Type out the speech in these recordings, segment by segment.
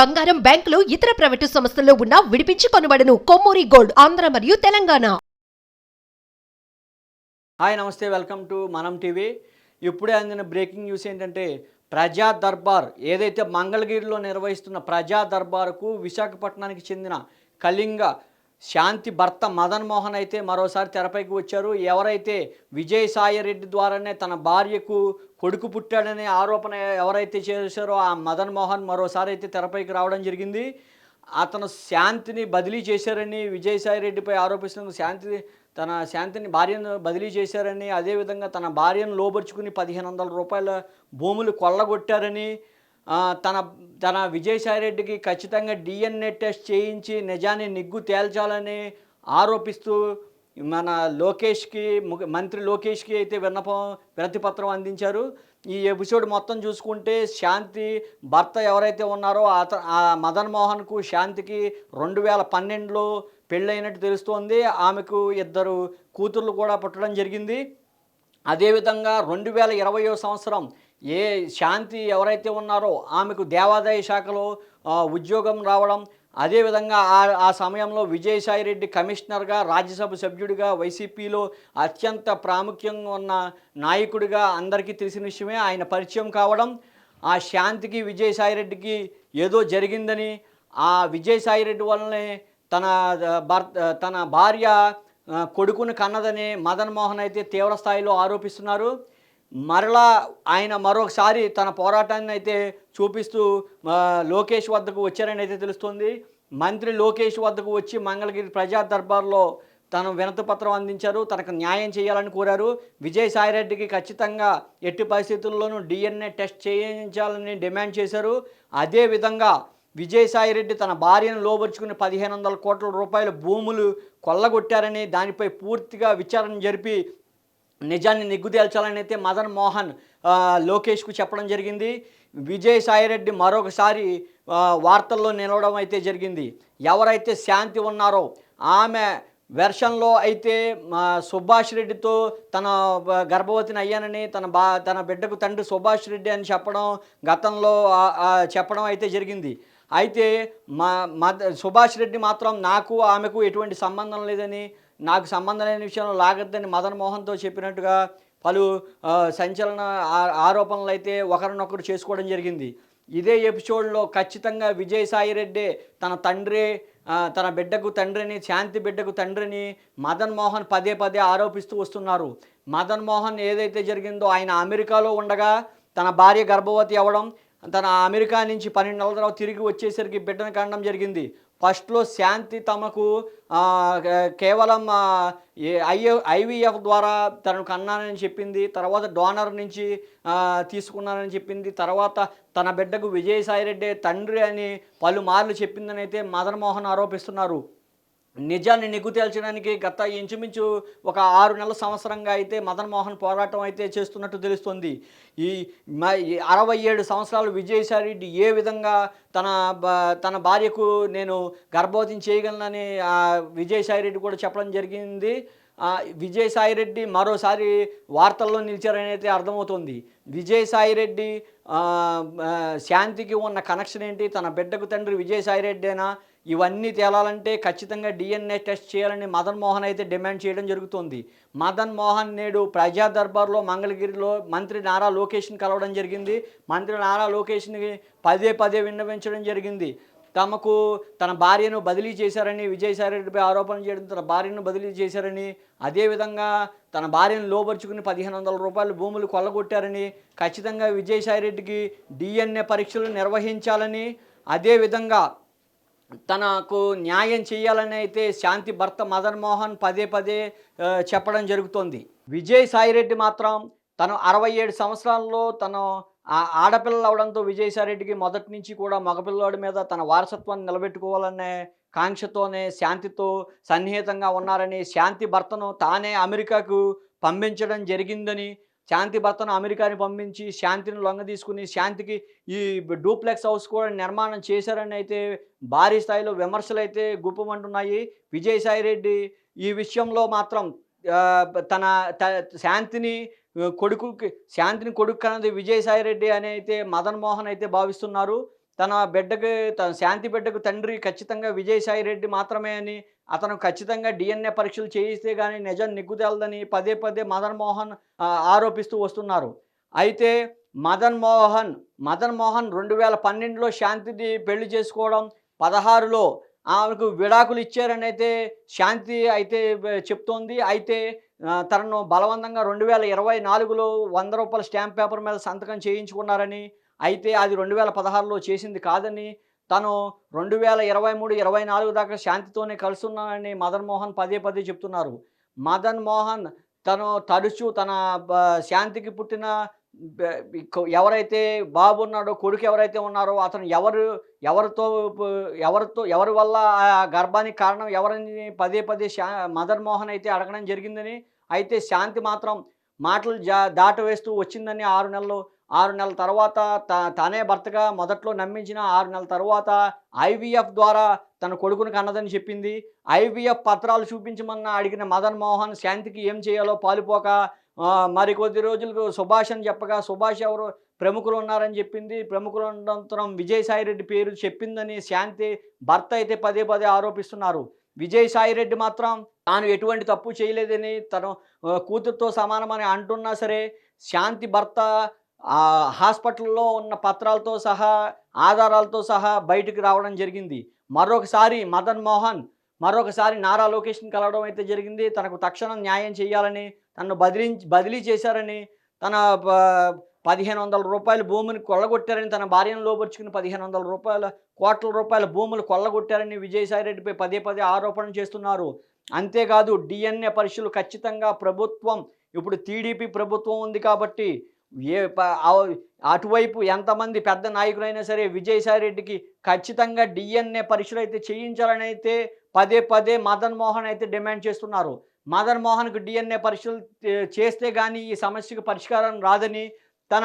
బంగారం బ్యాంకులు ఇతర ప్రైవేటు సంస్థల్లో ఉన్న విడిపించి కొనబడను. కొమ్మూరి గోల్డ్ ఆంధ్ర మరియు తెలంగాణ. హాయ్ నమస్తే. Welcome to Manam TV. ఇప్పుడే అందిన బ్రేకింగ్ న్యూస్ ఏంటంటే ప్రజా దర్బార్ ఏదైతే మంగళగిరిలో నిర్వహిస్తున్న ప్రజా దర్బార్కు విశాఖపట్నానికి చెందిన కళింగ శాంతి భర్త మదన్ మోహన్ అయితే మరోసారి తెరపైకి వచ్చారు. ఎవరైతే విజయసాయి రెడ్డి ద్వారానే తన భార్యకు కొడుకు పుట్టాడనే ఆరోపణ ఎవరైతే చేశారో ఆ మదన్ మోహన్ మరోసారి అయితే తెరపైకి రావడం జరిగింది. అతను శాంతిని బదిలీ చేశారని విజయసాయి రెడ్డిపై ఆరోపిస్తున్న శాంతి తన శాంతిని భార్యను బదిలీ చేశారని అదేవిధంగా తన భార్యను లోబరుచుకుని పదిహేను వందల రూపాయల భూములు కొల్లగొట్టారని తన తన విజయసాయి రెడ్డికి ఖచ్చితంగా డిఎన్ఏ టెస్ట్ చేయించి నిజాన్ని నిగ్గు తేల్చాలని ఆరోపిస్తూ మన లోకేష్కి మంత్రి లోకేష్కి అయితే విన్నపం వినతిపత్రం అందించారు. ఈ ఎపిసోడ్ మొత్తం చూసుకుంటే శాంతి భర్త ఎవరైతే ఉన్నారో అత ఆ మదన్ మోహన్కు శాంతికి రెండు వేల పన్నెండులో పెళ్ళైనట్టు తెలుస్తోంది. ఆమెకు ఇద్దరు కూతుర్లు కూడా పుట్టడం జరిగింది. అదేవిధంగా రెండు వేల ఇరవయో సంవత్సరం ఏ శాంతి ఎవరైతే ఉన్నారో ఆమెకు దేవాదాయ శాఖలో ఉద్యోగం రావడం అదేవిధంగా ఆ ఆ సమయంలో విజయసాయి రెడ్డి కమిషనర్గా రాజ్యసభ సభ్యుడిగా వైసీపీలో అత్యంత ప్రాముఖ్యంగా ఉన్న నాయకుడిగా అందరికీ తెలిసిన విషయమే ఆయన పరిచయం కావడం. ఆ శాంతికి విజయసాయి రెడ్డికి ఏదో జరిగిందని ఆ విజయసాయి రెడ్డి వల్లనే తన భర్త తన భార్య కొడుకును కొడుకుని కన్నదని మదన్ మోహన్ అయితే తీవ్ర స్థాయిలో ఆరోపిస్తున్నారు. మరలా ఆయన మరొకసారి తన పోరాటాన్ని అయితే చూపిస్తూ లోకేష్ వద్దకు వచ్చారని అయితే తెలుస్తుంది. మంత్రి లోకేష్ వద్దకు వచ్చి మంగళగిరి ప్రజా దర్బార్లో తను వినతిపత్రం అందించారు. తనకు న్యాయం చేయాలని కోరారు. విజయసాయిరెడ్డికి ఖచ్చితంగా ఎట్టి పరిస్థితుల్లోనూ డిఎన్ఏ టెస్ట్ చేయించాలని డిమాండ్ చేశారు. అదేవిధంగా విజయసాయిరెడ్డి తన భార్యను లోబరుచుకుని పదిహేను వందల కోట్ల రూపాయల భూములు కొల్లగొట్టారని దానిపై పూర్తిగా విచారణ జరిపి నిజాన్ని నిగ్గు తేల్చాలని అయితే మదన్ మోహన్ లోకేష్కు చెప్పడం జరిగింది. విజయసాయిరెడ్డి మరొకసారి వార్తల్లో నిలవడం అయితే జరిగింది. ఎవరైతే శాంతి ఉన్నారో ఆమె వెర్షన్లో అయితే మా సుభాష్ రెడ్డితో తన గర్భవతిని అయ్యానని తన బా తన బిడ్డకు తండ్రి సుభాష్ రెడ్డి అని చెప్పడం గతంలో చెప్పడం అయితే జరిగింది. అయితే మా మద సుభాష్ రెడ్డి మాత్రం నాకు ఆమెకు ఎటువంటి సంబంధం లేదని నాకు సంబంధం లేని విషయంలో లాగద్దని మదన్ మోహన్తో చెప్పినట్టుగా పలు సంచలన ఆరోపణలు అయితే ఒకరినొకరు చేసుకోవడం జరిగింది. ఇదే ఎపిసోడ్లో ఖచ్చితంగా విజయసాయిరెడ్డి తన తండ్రి తన బిడ్డకు తండ్రిని శాంతి బిడ్డకు తండ్రిని మదన్ మోహన్ పదే పదే ఆరోపిస్తూ వస్తున్నారు. మదన్ మోహన్ ఏదైతే జరిగిందో ఆయన అమెరికాలో ఉండగా తన భార్య గర్భవతి అవ్వడం తన అమెరికా నుంచి పన్నెండు నెలల తర్వాత తిరిగి వచ్చేసరికి బిడ్డను కనడం జరిగింది. ఫస్ట్లో శాంతి తమకు కేవలం ఏ ఐ ఐవీఎఫ్ ద్వారా తనను కన్నానని చెప్పింది తర్వాత డోనర్ నుంచి తీసుకున్నానని చెప్పింది తర్వాత తన బిడ్డకు విజయసాయిరెడ్డి తండ్రి అని పలుమార్లు చెప్పిందని అయితే మదన్ మోహన్ ఆరోపిస్తున్నారు. నిజాన్ని నిగ్గు తేల్చడానికి గత ఇంచుమించు ఒక ఆరు నెలల సంవత్సరంగా అయితే మదన్ మోహన్ పోరాటం అయితే చేస్తున్నట్టు తెలుస్తుంది. ఈ మ- అరవై ఏడు సంవత్సరాలు విజయసాయి రెడ్డి ఏ విధంగా తన తన భార్యకు నేను గర్భవతిని చేయగలనని విజయసాయి రెడ్డి కూడా చెప్పడం జరిగింది. విజయసాయిరెడ్డి విజయసాయి రెడ్డి మరోసారి వార్తల్లో నిలిచారని అయితే అర్థమవుతుంది. విజయసాయి రెడ్డి శాంతికి ఉన్న కనెక్షన్ ఏంటి? తన బిడ్డకు తండ్రి విజయసాయి రెడ్డేనా? ఇవన్నీ తేలాలంటే ఖచ్చితంగా డిఎన్ఏ టెస్ట్ చేయాలని మదన్ మోహన్ అయితే డిమాండ్ చేయడం జరుగుతుంది. మదన్ మోహన్ నేడు ప్రజా దర్బార్లో మంగళగిరిలో మంత్రి నారా లోకేష్ని కలవడం జరిగింది. మంత్రి నారా లోకేష్ని పదే పదే విన్నవించడం జరిగింది. తమకు తన భార్యను బదిలీ చేశారని విజయసాయిరెడ్డిపై ఆరోపణ చేయడం తన భార్యను బదిలీ చేశారని అదేవిధంగా తన భార్యను లోపరుచుకుని పదిహేను వందల రూపాయల భూములు కొల్లగొట్టారని ఖచ్చితంగా విజయసాయిరెడ్డికి డిఎన్ఏ పరీక్షలు నిర్వహించాలని అదేవిధంగా తనకు న్యాయం చేయాలని అయితే శాంతి భర్త మదన్ మోహన్ పదే పదే చెప్పడం జరుగుతోంది. విజయ్ సాయిరెడ్డి మాత్రం తను అరవై ఏడు సంవత్సరాల్లో తను ఆడపిల్లలు అవడంతో విజయసాయిరెడ్డికి మొదటి నుంచి కూడా మగపిల్లవాడి మీద తన వారసత్వాన్ని నిలబెట్టుకోవాలనే కాంక్షతోనే శాంతితో సన్నిహితంగా ఉన్నారని శాంతి భర్తను తానే అమెరికాకు పంపించడం జరిగిందని శాంతి భర్తను అమెరికాని పంపించి శాంతిని లొంగ తీసుకుని శాంతికి ఈ డూప్లెక్స్ హౌస్ కూడా నిర్మాణం చేశారని అయితే భారీ స్థాయిలో విమర్శలు అయితే గుప్పమంటున్నాయి. విజయసాయి రెడ్డి ఈ విషయంలో మాత్రం తన త- శాంతిని కొడుకుకి శాంతిని కొడుకు కన్నది విజయసాయి రెడ్డి అని అయితే మదన్ మోహన్ అయితే భావిస్తున్నారు. తన బిడ్డకు తన శాంతి బిడ్డకు తండ్రి ఖచ్చితంగా విజయసాయి రెడ్డి మాత్రమే అని అతను ఖచ్చితంగా డిఎన్ఏ పరీక్షలు చేయిస్తే కానీ నిజం నిగ్గుతేలదని పదే పదే మదన్ మోహన్ ఆరోపిస్తూ వస్తున్నారు. అయితే మదన్ మోహన్ మదన్ మోహన్ రెండు వేల పన్నెండులో శాంతిని పెళ్ళి చేసుకోవడం పదహారులో ఆమెకు విడాకులు ఇచ్చారని అయితే శాంతి అయితే చెప్తోంది. అయితే తనను బలవంతంగా రెండు వేల ఇరవై నాలుగులో వంద రూపాయల స్టాంప్ పేపర్ మీద సంతకం చేయించుకున్నారని అయితే అది రెండు వేల పదహారులో చేసింది కాదని తను రెండు వేల ఇరవై మూడు ఇరవై నాలుగు దాకా శాంతితోనే కలుస్తున్నానని మదన్ మోహన్ పదే పదే చెప్తున్నారు. మదన్ మోహన్ తను తరచూ తన శాంతికి పుట్టిన ఎవరైతే బాబు ఉన్నాడో కొడుకు ఎవరైతే ఉన్నారో అతను ఎవరు ఎవరితో ఎవరితో ఎవరి వల్ల ఆ గర్భానికి కారణం ఎవరని పదే పదే శా మదన్ మోహన్ అయితే అడగడం జరిగిందని అయితే శాంతి మాత్రం మాటలు జా దాటవేస్తూ వచ్చిందని ఆరు నెలలు ఆరు నెలల తర్వాత త తానే భర్తగా మొదట్లో నమ్మించిన ఆరు నెలల తర్వాత ఐవీఎఫ్ ద్వారా తన కొడుకును కన్నదని చెప్పింది. ఐవీఎఫ్ పత్రాలు చూపించమన్న అడిగిన మదన్ మోహన్ శాంతికి ఏం చేయాలో పాలుపోక మరి కొద్ది రోజులకు సుభాష్ అని చెప్పగా సుభాష్ ఎవరు? ప్రముఖులు ఉన్నారని చెప్పింది. ప్రముఖులు అనంతరం విజయసాయి రెడ్డి పేరు చెప్పిందని శాంతి భర్త అయితే పదే పదే ఆరోపిస్తున్నారు. విజయసాయి రెడ్డి మాత్రం తాను ఎటువంటి తప్పు చేయలేదని తను కూతురుతో సమానమని అంటున్నా సరే శాంతి భర్త హాస్పిటల్లో ఉన్న పత్రాలతో సహా ఆధారాలతో సహా బయటికి రావడం జరిగింది. మరొకసారి మదన్ మోహన్ మరొకసారి నారా లోకేష్ని కలవడం అయితే జరిగింది. తనకు తక్షణం న్యాయం చేయాలని తనను బదిలీ బదిలీ చేశారని తన ప- పదిహేను వందల రూపాయల భూమిని కొల్లగొట్టారని తన భార్యను లోపరుచుకుని పదిహేను వందల రూపాయల కోట్ల రూపాయల భూములు కొల్లగొట్టారని విజయసాయి రెడ్డిపై పదే పదే ఆరోపణ చేస్తున్నారు. అంతేకాదు డిఎన్ఏ పరీక్షలు ఖచ్చితంగా ప్రభుత్వం ఇప్పుడు టీడీపీ ప్రభుత్వం ఉంది కాబట్టి ఏ అటువైపు ఎంతమంది పెద్ద నాయకులైనా సరే విజయసాయి రెడ్డికి ఖచ్చితంగా డిఎన్ఏ పరీక్షలు అయితే చేయించాలని అయితే పదే పదే మదన్ మోహన్ అయితే డిమాండ్ చేస్తున్నారు. మదన్ మోహన్కు డిఎన్ఏ పరీక్షలు చేస్తే కానీ ఈ సమస్యకు పరిష్కారం రాదని తన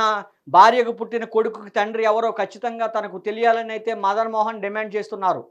భార్యకు పుట్టిన కొడుకు తండ్రి ఎవరో ఖచ్చితంగా తనకు తెలియాలని అయితే మదన్ మోహన్ డిమాండ్ చేస్తున్నారు.